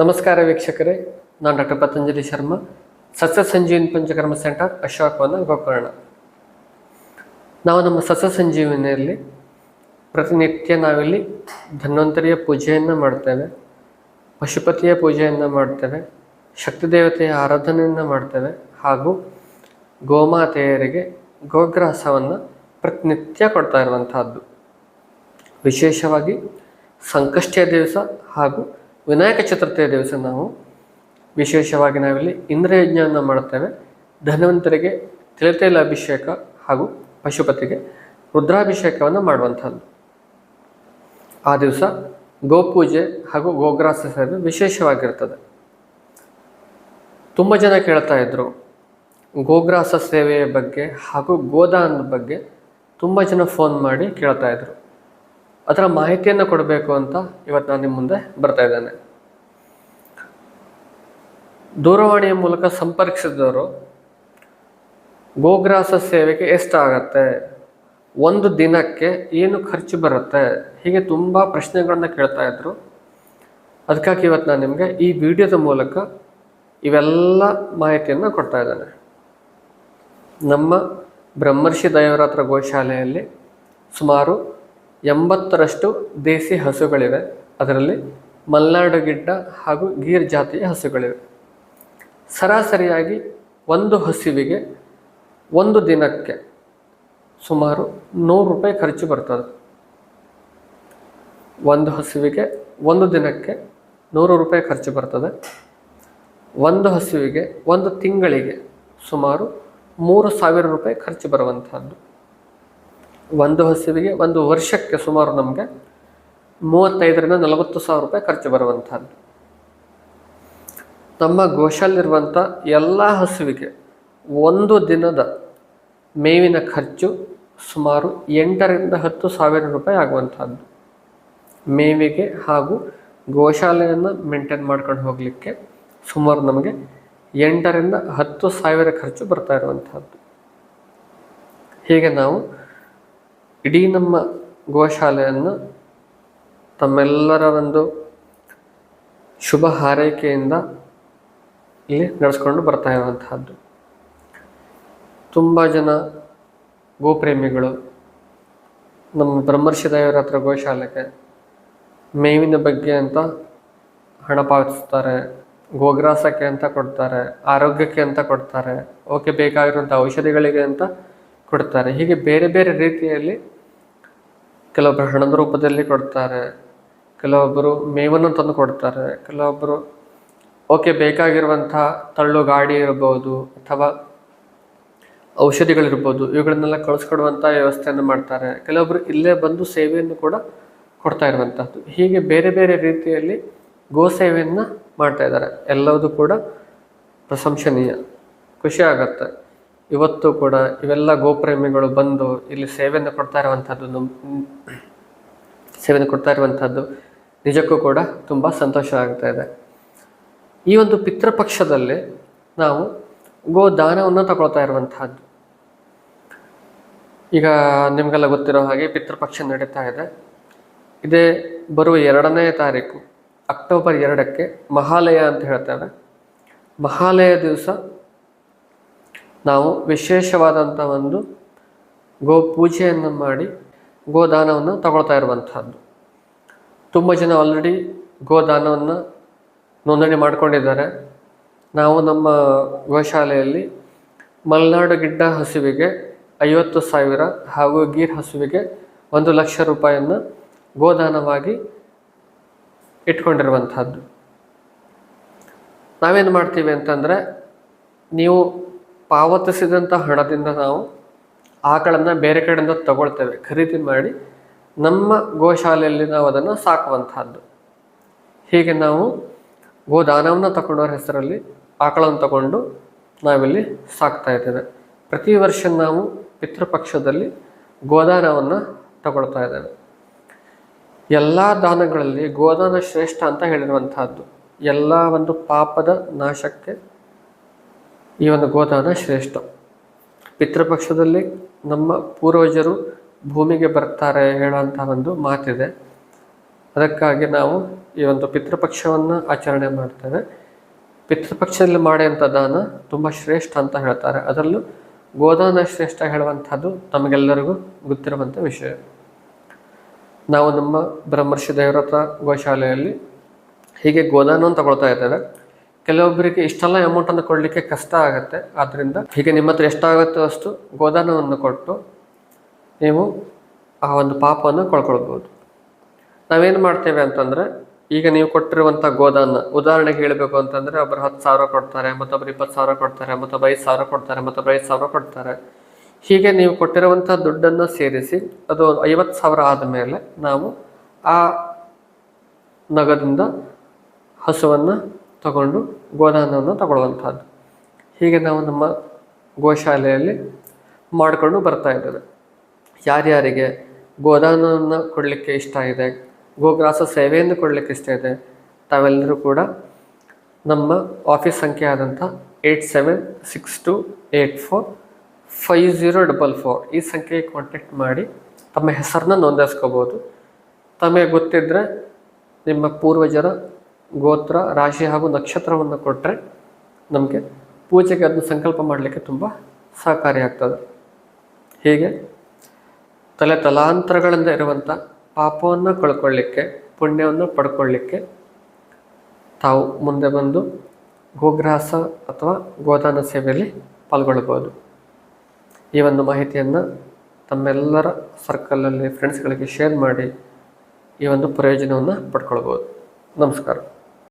ನಮಸ್ಕಾರ ವೀಕ್ಷಕರೇ, ನಾನು ಡಾಕ್ಟರ್ ಪತಂಜಲಿ ಶರ್ಮಾ ಸಸ್ಯ ಸಂಜೀವಿನಿ ಪಂಚಕರ್ಮ ಸೆಂಟರ್ ಅಶೋಕವನ ಗೋಕರ್ಣ. ನಾವು ನಮ್ಮ ಸಸ್ಯ ಸಂಜೀವಿನಿಯಲ್ಲಿ ಪ್ರತಿನಿತ್ಯ ನಾವಿಲ್ಲಿ ಧನ್ವಂತರಿಯ ಪೂಜೆಯನ್ನು ಮಾಡ್ತೇವೆ, ಪಶುಪತಿಯ ಪೂಜೆಯನ್ನು ಮಾಡ್ತೇವೆ, ಶಕ್ತಿ ದೇವತೆಯ ಆರಾಧನೆಯನ್ನು ಮಾಡ್ತೇವೆ ಹಾಗೂ ಗೋಮಾತೆಯರಿಗೆ ಗೋಗ್ರಾಸವನ್ನು ಪ್ರತಿನಿತ್ಯ ಕೊಡ್ತಾ ಇರುವಂತಹದ್ದು. ವಿಶೇಷವಾಗಿ ಸಂಕಷ್ಟಿಯ ದಿವಸ ಹಾಗೂ ವಿನಾಯಕ ಚತುರ್ಥಿಯ ದಿವಸ ನಾವು ವಿಶೇಷವಾಗಿ ನಾವಿಲ್ಲಿ ಇಂದ್ರಯಜ್ಞವನ್ನು ಮಾಡುತ್ತೇವೆ. ಧನ್ವಂತರಿಗೆ ತಿಳತೈಲ ಅಭಿಷೇಕ ಹಾಗೂ ಪಶುಪತಿಗೆ ರುದ್ರಾಭಿಷೇಕವನ್ನು ಮಾಡುವಂಥದ್ದು. ಆ ದಿವಸ ಗೋಪೂಜೆ ಹಾಗೂ ಗೋಗ್ರಾಸ ಸೇವೆ ವಿಶೇಷವಾಗಿರ್ತದೆ. ತುಂಬ ಜನ ಕೇಳ್ತಾ ಇದ್ರು ಗೋಗ್ರಾಸ ಸೇವೆಯ ಬಗ್ಗೆ ಹಾಗೂ ಗೋದಾನದ ಬಗ್ಗೆ ತುಂಬ ಜನ ಫೋನ್ ಮಾಡಿ ಕೇಳ್ತಾ ಇದ್ರು. ಅದರ ಮಾಹಿತಿಯನ್ನು ಕೊಡಬೇಕು ಅಂತ ಇವತ್ತು ನಾನು ನಿಮ್ಮ ಮುಂದೆ ಬರ್ತಾ ಇದ್ದೇನೆ. ದೂರವಾಣಿಯ ಮೂಲಕ ಸಂಪರ್ಕಿಸಿದವರು, ಗೋಗ್ರಾಸ ಸೇವೆಗೆ ಎಷ್ಟಾಗತ್ತೆ ಒಂದು ದಿನಕ್ಕೆ ಏನು ಖರ್ಚು ಬರುತ್ತೆ, ಹೀಗೆ ತುಂಬ ಪ್ರಶ್ನೆಗಳನ್ನು ಕೇಳ್ತಾ ಇದ್ರು. ಅದಕ್ಕಾಗಿ ಇವತ್ತು ನಾನು ನಿಮಗೆ ಈ ವಿಡಿಯೋದ ಮೂಲಕ ಇವೆಲ್ಲ ಮಾಹಿತಿಯನ್ನು ಕೊಡ್ತಾ ಇದ್ದೇನೆ. ನಮ್ಮ ಬ್ರಹ್ಮರ್ಷಿ ದೈವರಾತ್ರ ಗೋಶಾಲೆಯಲ್ಲಿ ಸುಮಾರು ಎಂಬತ್ತರಷ್ಟು ದೇಸಿ ಹಸುಗಳಿವೆ. ಅದರಲ್ಲಿ ಮಲೆನಾಡು ಗಿಡ್ಡ ಹಾಗೂ ಗೀರ್ ಜಾತಿಯ ಹಸುಗಳಿವೆ. ಸರಾಸರಿಯಾಗಿ ಒಂದು ಹಸುವಿಗೆ ಒಂದು ದಿನಕ್ಕೆ ಸುಮಾರು ನೂರು ರೂಪಾಯಿ ಖರ್ಚು ಬರ್ತದೆ. ಒಂದು ಹಸುವಿಗೆ ಒಂದು ದಿನಕ್ಕೆ ನೂರು ರೂಪಾಯಿ ಖರ್ಚು ಬರ್ತದೆ. ಒಂದು ಹಸುವಿಗೆ ಒಂದು ತಿಂಗಳಿಗೆ ಸುಮಾರು ಮೂರು ಸಾವಿರ ರೂಪಾಯಿ ಖರ್ಚು ಬರುವಂತಹದ್ದು. ಒಂದು ಹಸುವಿಗೆ ಒಂದು ವರ್ಷಕ್ಕೆ ಸುಮಾರು ನಮಗೆ ಮೂವತ್ತೈದರಿಂದ ನಲವತ್ತು ಸಾವಿರ ರೂಪಾಯಿ ಖರ್ಚು ಬರುವಂಥದ್ದು. ನಮ್ಮ ಗೋಶಾಲಿರುವಂಥ ಎಲ್ಲ ಹಸುವಿಗೆ ಒಂದು ದಿನದ ಮೇವಿನ ಖರ್ಚು ಸುಮಾರು ಎಂಟರಿಂದ ಹತ್ತು ಸಾವಿರ ರೂಪಾಯಿ ಆಗುವಂಥದ್ದು. ಮೇವಿಗೆ ಹಾಗೂ ಗೋಶಾಲೆಯನ್ನು ಮೇಂಟೈನ್ ಮಾಡ್ಕೊಂಡು ಹೋಗಲಿಕ್ಕೆ ಸುಮಾರು ನಮಗೆ ಎಂಟರಿಂದ ಹತ್ತು ಸಾವಿರ ಖರ್ಚು ಬರ್ತಾ ಇರುವಂಥದ್ದು. ಹೀಗೆ ನಾವು ಇಡೀ ನಮ್ಮ ಗೋಶಾಲೆಯನ್ನು ತಮ್ಮೆಲ್ಲರ ಒಂದು ಶುಭ ಹಾರೈಕೆಯಿಂದ ಇಲ್ಲಿ ನಡೆಸ್ಕೊಂಡು ಬರ್ತಾ ಇರುವಂತಹದ್ದು. ತುಂಬ ಜನ ಗೋಪ್ರೇಮಿಗಳು ನಮ್ಮ ಬ್ರಹ್ಮರ್ಷಿ ದೇವರ ಹತ್ರ ಗೋಶಾಲೆಗೆ ಮೇವಿನ ಬಗ್ಗೆ ಅಂತ ಹಣ ಪಾವತಿಸ್ತಾರೆ, ಗೋಗ್ರಾಸಕ್ಕೆ ಅಂತ ಕೊಡ್ತಾರೆ, ಆರೋಗ್ಯಕ್ಕೆ ಅಂತ ಕೊಡ್ತಾರೆ, ಓಕೆ ಬೇಕಾಗಿರುವಂಥ ಔಷಧಿಗಳಿಗೆ ಅಂತ ಕೊಡ್ತಾರೆ. ಹೀಗೆ ಬೇರೆ ಬೇರೆ ರೀತಿಯಲ್ಲಿ ಕೆಲವೊಬ್ಬರು ಹಣದ ರೂಪದಲ್ಲಿ ಕೊಡ್ತಾರೆ ಕೆಲವೊಬ್ಬರು ಮೇವನ್ನು ತಂದು ಕೊಡ್ತಾರೆ ಕೆಲವೊಬ್ಬರು ಓಕೆ ಬೇಕಾಗಿರುವಂಥ ತಳ್ಳು ಗಾಡಿ ಇರ್ಬೋದು ಅಥವಾ ಔಷಧಿಗಳಿರ್ಬೋದು, ಇವುಗಳನ್ನೆಲ್ಲ ಕಳಿಸ್ಕೊಡುವಂಥ ವ್ಯವಸ್ಥೆಯನ್ನು ಮಾಡ್ತಾರೆ. ಕೆಲವೊಬ್ಬರು ಇಲ್ಲೇ ಬಂದು ಸೇವೆಯನ್ನು ಕೂಡ ಕೊಡ್ತಾ ಇರುವಂಥದ್ದು. ಹೀಗೆ ಬೇರೆ ಬೇರೆ ರೀತಿಯಲ್ಲಿ ಗೋ ಸೇವೆಯನ್ನು ಮಾಡ್ತಾ ಇದ್ದಾರೆ. ಎಲ್ಲವೂ ಕೂಡ ಪ್ರಶಂಸನೀಯ. ಖುಷಿ ಆಗತ್ತೆ. ಇವತ್ತು ಕೂಡ ಇವೆಲ್ಲ ಗೋಪ್ರೇಮಿಗಳು ಬಂದು ಇಲ್ಲಿ ಸೇವೆಯನ್ನು ಕೊಡ್ತಾ ಇರುವಂಥದ್ದು ಸೇವೆಯನ್ನು ಕೊಡ್ತಾ ಇರುವಂಥದ್ದು ನಿಜಕ್ಕೂ ಕೂಡ ತುಂಬ ಸಂತೋಷ ಆಗ್ತಾ ಇದೆ. ಈ ಒಂದು ಪಿತೃಪಕ್ಷದಲ್ಲಿ ನಾವು ಗೋ ದಾನವನ್ನು ತಗೊಳ್ತಾ ಇರುವಂತಹದ್ದು. ಈಗ ನಿಮಗೆಲ್ಲ ಗೊತ್ತಿರೋ ಹಾಗೆ ಪಿತೃಪಕ್ಷ ನಡೀತಾ ಇದೆ. ಇದೇ ಬರುವ ಎರಡನೇ ತಾರೀಕು ಅಕ್ಟೋಬರ್ ಎರಡಕ್ಕೆ ಮಹಾಲಯ ಅಂತ ಹೇಳ್ತೇವೆ. ಮಹಾಲಯ ದಿವಸ ನಾವು ವಿಶೇಷವಾದಂಥ ಒಂದು ಗೋ ಪೂಜೆಯನ್ನು ಮಾಡಿ ಗೋದಾನವನ್ನು ತಗೊಳ್ತಾ ಇರುವಂಥದ್ದು. ತುಂಬ ಜನ ಆಲ್ರೆಡಿ ಗೋದಾನವನ್ನು ನೋಂದಣಿ ಮಾಡಿಕೊಂಡಿದ್ದಾರೆ. ನಾವು ನಮ್ಮ ಗೋಶಾಲೆಯಲ್ಲಿ ಮಲೆನಾಡು ಗಿಡ್ಡ ಹಸುವಿಗೆ ಐವತ್ತು ಸಾವಿರ ಹಾಗೂ ಗೀರ್ ಹಸುವಿಗೆ ಒಂದು ಲಕ್ಷ ರೂಪಾಯಿಯನ್ನು ಗೋದಾನವಾಗಿ ಇಟ್ಕೊಂಡಿರುವಂಥದ್ದು. ನಾವೇನು ಮಾಡ್ತೀವಿ ಅಂತಂದರೆ, ನೀವು ಪಾವತಿಸಿದಂಥ ಹಣದಿಂದ ನಾವು ಆಕಳನ್ನು ಬೇರೆ ಕಡೆಯಿಂದ ತಗೊಳ್ತೇವೆ. ಖರೀದಿ ಮಾಡಿ ನಮ್ಮ ಗೋಶಾಲೆಯಲ್ಲಿ ನಾವು ಅದನ್ನು ಸಾಕುವಂತಹದ್ದು. ಹೀಗೆ ನಾವು ಗೋದಾನವನ್ನು ತಗೊಂಡವ್ರ ಹೆಸರಲ್ಲಿ ಆಕಳನ್ನು ತಗೊಂಡು ನಾವಿಲ್ಲಿ ಸಾಕ್ತಾ ಇದ್ದೇವೆ. ಪ್ರತಿ ವರ್ಷ ನಾವು ಪಿತೃಪಕ್ಷದಲ್ಲಿ ಗೋದಾನವನ್ನು ತಗೊಳ್ತಾ ಇದ್ದೇವೆ. ಎಲ್ಲ ದಾನಗಳಲ್ಲಿ ಗೋದಾನ ಶ್ರೇಷ್ಠ ಅಂತ ಹೇಳಿರುವಂತಹದ್ದು. ಎಲ್ಲ ಒಂದು ಪಾಪದ ನಾಶಕ್ಕೆ ಈ ಒಂದು ಗೋದಾನ ಶ್ರೇಷ್ಠ. ಪಿತೃಪಕ್ಷದಲ್ಲಿ ನಮ್ಮ ಪೂರ್ವಜರು ಭೂಮಿಗೆ ಬರ್ತಾರೆ ಹೇಳುವಂಥ ಒಂದು ಮಾತಿದೆ. ಅದಕ್ಕಾಗಿ ನಾವು ಈ ಒಂದು ಪಿತೃಪಕ್ಷವನ್ನು ಆಚರಣೆ ಮಾಡ್ತೇವೆ. ಪಿತೃಪಕ್ಷದಲ್ಲಿ ಮಾಡುವಂಥ ದಾನ ತುಂಬ ಶ್ರೇಷ್ಠ ಅಂತ ಹೇಳ್ತಾರೆ. ಅದರಲ್ಲೂ ಗೋದಾನ ಶ್ರೇಷ್ಠ ಹೇಳುವಂಥದ್ದು ನಮಗೆಲ್ಲರಿಗೂ ಗೊತ್ತಿರುವಂಥ ವಿಷಯ. ನಾವು ನಮ್ಮ ಬ್ರಹ್ಮರ್ಷಿ ದೇವ್ರತ ಗೋಶಾಲೆಯಲ್ಲಿ ಹೀಗೆ ಗೋದಾನವನ್ನು ತಗೊಳ್ತಾ ಇದ್ದೇವೆ. ಕೆಲವೊಬ್ಬರಿಗೆ ಇಷ್ಟೆಲ್ಲ ಅಮೌಂಟನ್ನು ಕೊಡಲಿಕ್ಕೆ ಕಷ್ಟ ಆಗುತ್ತೆ. ಆದ್ದರಿಂದ ಹೀಗೆ ನಿಮ್ಮ ಹತ್ರ ಎಷ್ಟಾಗುತ್ತೋ ಅಷ್ಟು ಗೋದಾನವನ್ನು ಕೊಟ್ಟು ನೀವು ಆ ಒಂದು ಪಾಪವನ್ನು ಕಳ್ಕೊಳ್ಬೋದು. ನಾವೇನು ಮಾಡ್ತೇವೆ ಅಂತಂದರೆ, ಈಗ ನೀವು ಕೊಟ್ಟಿರುವಂಥ ಗೋದಾನ, ಉದಾಹರಣೆಗೆ ಹೇಳಬೇಕು ಅಂತಂದರೆ ಒಬ್ಬರು ಹತ್ತು ಸಾವಿರ ಕೊಡ್ತಾರೆ ಮತ್ತೊಬ್ಬರು ಇಪ್ಪತ್ತು ಸಾವಿರ ಕೊಡ್ತಾರೆ ಮತ್ತೊಬ್ಬರು ಐದು ಸಾವಿರ ಕೊಡ್ತಾರೆ ಮತ್ತೊಬ್ಬರು ಐದು ಸಾವಿರ ಕೊಡ್ತಾರೆ. ಹೀಗೆ ನೀವು ಕೊಟ್ಟಿರುವಂಥ ದುಡ್ಡನ್ನು ಸೇರಿಸಿ, ಅದು ಐವತ್ತು ಸಾವಿರ ಆದಮೇಲೆ ನಾವು ಆ ನಗದಿಂದ ಹಸುವನ್ನು ತಗೊಂಡು ಗೋದಾನವನ್ನು ತಗೊಳ್ಳುವಂಥದ್ದು. ಹೀಗೆ ನಾವು ನಮ್ಮ ಗೋಶಾಲೆಯಲ್ಲಿ ಮಾಡಿಕೊಂಡು ಬರ್ತಾ ಇದ್ದೇವೆ. ಯಾರ್ಯಾರಿಗೆ ಗೋದಾನವನ್ನು ಕೊಡಲಿಕ್ಕೆ ಇಷ್ಟ ಇದೆ, ಗೋಗ್ರಾಸ ಸೇವೆಯನ್ನು ಕೊಡಲಿಕ್ಕೆ ಇಷ್ಟ ಇದೆ, ತಾವೆಲ್ಲರೂ ಕೂಡ ನಮ್ಮ ಆಫೀಸ್ ಸಂಖ್ಯೆ ಆದಂಥ eight seven six two eight four five zero double four ಈ ಸಂಖ್ಯೆಗೆ ಕಾಂಟ್ಯಾಕ್ಟ್ ಮಾಡಿ ತಮ್ಮ ಹೆಸರನ್ನ ನೋಂದಾಯಿಸ್ಕೋಬೋದು. ತಮಗೆ ಗೊತ್ತಿದ್ದರೆ ನಿಮ್ಮ ಪೂರ್ವಜರ ಗೋತ್ರ, ರಾಶಿ ಹಾಗೂ ನಕ್ಷತ್ರವನ್ನು ಕೊಟ್ಟರೆ ನಮಗೆ ಪೂಜೆಗೆ ಅದನ್ನು ಸಂಕಲ್ಪ ಮಾಡಲಿಕ್ಕೆ ತುಂಬ ಸಹಕಾರಿಯಾಗ್ತದೆ ಹೀಗೆ? ತಲೆ ತಲಾಂತರಗಳಿಂದ ಇರುವಂಥ ಪಾಪವನ್ನು ಕಳ್ಕೊಳ್ಳಿಕ್ಕೆ, ಪುಣ್ಯವನ್ನು ಪಡ್ಕೊಳ್ಳಿಕ್ಕೆ ತಾವು ಮುಂದೆ ಬಂದು ಗೋಗ್ರಾಸ ಅಥವಾ ಗೋದಾನ ಸೇವೆಯಲ್ಲಿ ಪಾಲ್ಗೊಳ್ಬೋದು ಈ ಒಂದು ಮಾಹಿತಿಯನ್ನು ತಮ್ಮೆಲ್ಲರ ಸರ್ಕಲಲ್ಲಿ ಫ್ರೆಂಡ್ಸ್ಗಳಿಗೆ ಶೇರ್ ಮಾಡಿ ಈ ಒಂದು ಪ್ರಯೋಜನವನ್ನು ಪಡ್ಕೊಳ್ಬೋದು ನಮಸ್ಕಾರ.